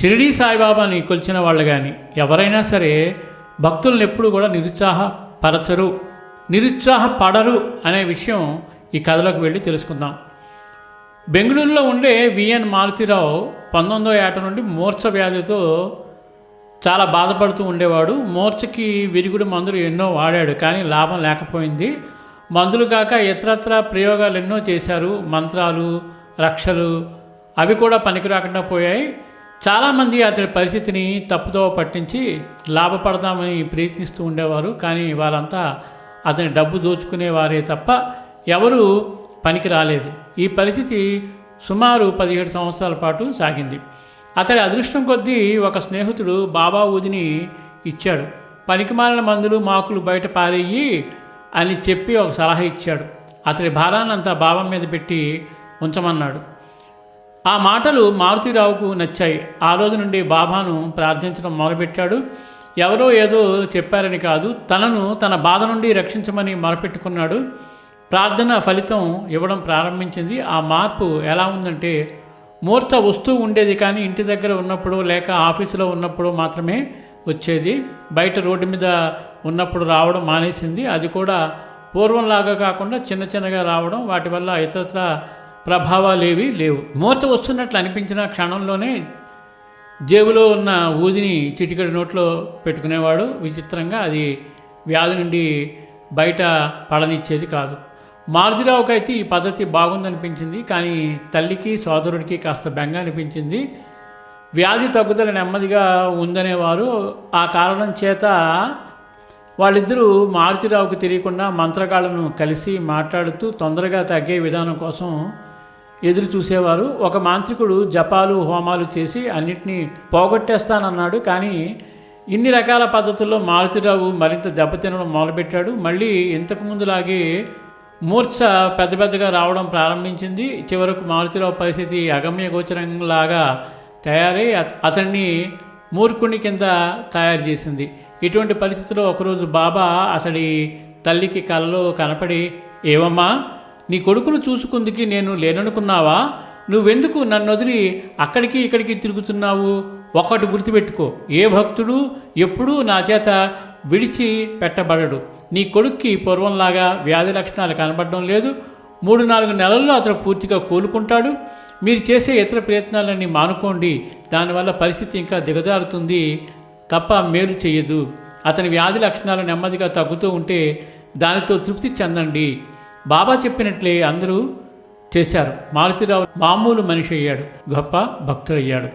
షిరిడీ సాయిబాబాని కొలిచిన వాళ్ళు కానీ ఎవరైనా సరే భక్తులను ఎప్పుడు కూడా నిరుత్సాహపరచరు నిరుత్సాహపడరు అనే విషయం ఈ కథలోకి వెళ్ళి తెలుసుకుందాం. బెంగళూరులో ఉండే విఎన్ మారుతిరావు పంతొమ్మిదో ఏట నుండి మూర్ఛ వ్యాధితో చాలా బాధపడుతూ ఉండేవాడు. మూర్ఛకి విరుగుడు మందులు ఎన్నో వాడాడు కానీ లాభం లేకపోయింది. మందులు కాక ఇతరత్ర ప్రయోగాలు ఎన్నో చేశారు. మంత్రాలు రక్షలు అవి కూడా పనికి రాకుండా పోయాయి. చాలామంది అతడి పరిస్థితిని తప్పుతో పట్టించి లాభపడదామని ప్రయత్నిస్తూ ఉండేవారు కానీ వారంతా అతని డబ్బు దోచుకునేవారే తప్ప ఎవరూ పనికి రాలేదు. ఈ పరిస్థితి సుమారు పదిహేడు సంవత్సరాల పాటు సాగింది. అతడి అదృష్టం కొద్దీ ఒక స్నేహితుడు బాబా ఊదిని ఇచ్చాడు. పనికిమాలిన మందులు మాకులు బయట పారేయి అని చెప్పి ఒక సలహా ఇచ్చాడు. అతడి భారాన్నంతా బాబా మీద పెట్టి ఉంచమన్నాడు. ఆ మాటలు మారుతిరావుకు నచ్చాయి. ఆ రోజు నుండి బాబాను ప్రార్థించడం మొదలుపెట్టాడు. ఎవరో ఏదో చెప్పారని కాదు తనను తన బాధ నుండి రక్షించమని మొరపెట్టుకున్నాడు. ప్రార్థన ఫలితం ఇవ్వడం ప్రారంభించింది. ఆ మార్పు ఎలా ఉందంటే మూర్త వస్తూ ఉండేది కానీ ఇంటి దగ్గర ఉన్నప్పుడు లేక ఆఫీసులో ఉన్నప్పుడు మాత్రమే వచ్చేది. బయట రోడ్డు మీద ఉన్నప్పుడు రావడం మానేసింది. అది కూడా పూర్వంలాగా కాకుండా చిన్న చిన్నగా రావడం వాటి వల్ల ఇతరత్ర ప్రభావాలేవి లేవు. మూర్త వస్తున్నట్లు అనిపించిన క్షణంలోనే జేబులో ఉన్న ఊదిని చిటికడి నోట్లో పెట్టుకునేవాడు. విచిత్రంగా అది వ్యాధి నుండి బయట పడనిచ్చేది కాదు. మారుతిరావుకి అయితే ఈ పద్ధతి బాగుందనిపించింది. కానీ తల్లికి సోదరుడికి కాస్త బెంగ అనిపించింది. వ్యాధి తగ్గుదల నెమ్మదిగా ఉందనేవారు. ఆ కారణం చేత వాళ్ళిద్దరూ మారుతిరావుకు తెలియకుండా మంత్రగాళ్ళను కలిసి మాట్లాడుతూ తొందరగా తగ్గే విధానం కోసం ఎదురు చూసేవారు. ఒక మాంత్రికుడు జపాలు హోమాలు చేసి అన్నిటినీ పోగొట్టేస్తానన్నాడు. కానీ ఇన్ని రకాల పద్ధతుల్లో మారుతిరావు మరింత దెబ్బతినడం మొదలుపెట్టాడు. మళ్ళీ ఇంతకుముందులాగే మూర్ఛ పెద్ద పెద్దగా రావడం ప్రారంభించింది. చివరకు మారుతిరావు పరిస్థితి అగమ్య గోచరంలాగా తయారై అతన్ని మూర్ఖుని కింద తయారు చేసింది. ఇటువంటి పరిస్థితిలో ఒకరోజు బాబా అతడి తల్లికి కలలో కనపడి ఏవమ్మా నీ కొడుకును చూసుకుందుకి నేను లేననుకున్నావా? నువ్వెందుకు నన్ను వదిలి అక్కడికి ఇక్కడికి తిరుగుతున్నావు? ఒకటి గుర్తుపెట్టుకో ఏ భక్తుడు ఎప్పుడూ నా చేత విడిచి పెట్టబడడు. నీ కొడుక్కి పూర్వంలాగా వ్యాధి లక్షణాలు కనబడడం లేదు. మూడు నాలుగు నెలల్లో అతను పూర్తిగా కోలుకుంటాడు. మీరు చేసే ఇతర ప్రయత్నాలన్నీ మానుకోండి. దానివల్ల పరిస్థితి ఇంకా దిగజారుతుంది. తప్ప మేలు చేయదు అతని వ్యాధి లక్షణాలు నెమ్మదిగా తగ్గుతూ ఉంటే దానితో తృప్తి చెందండి. బాబా చెప్పినట్లే అందరూ చేశారు. మాలసీరావు మామూలు మనిషి అయ్యాడు. గొప్ప భక్తుడయ్యాడు.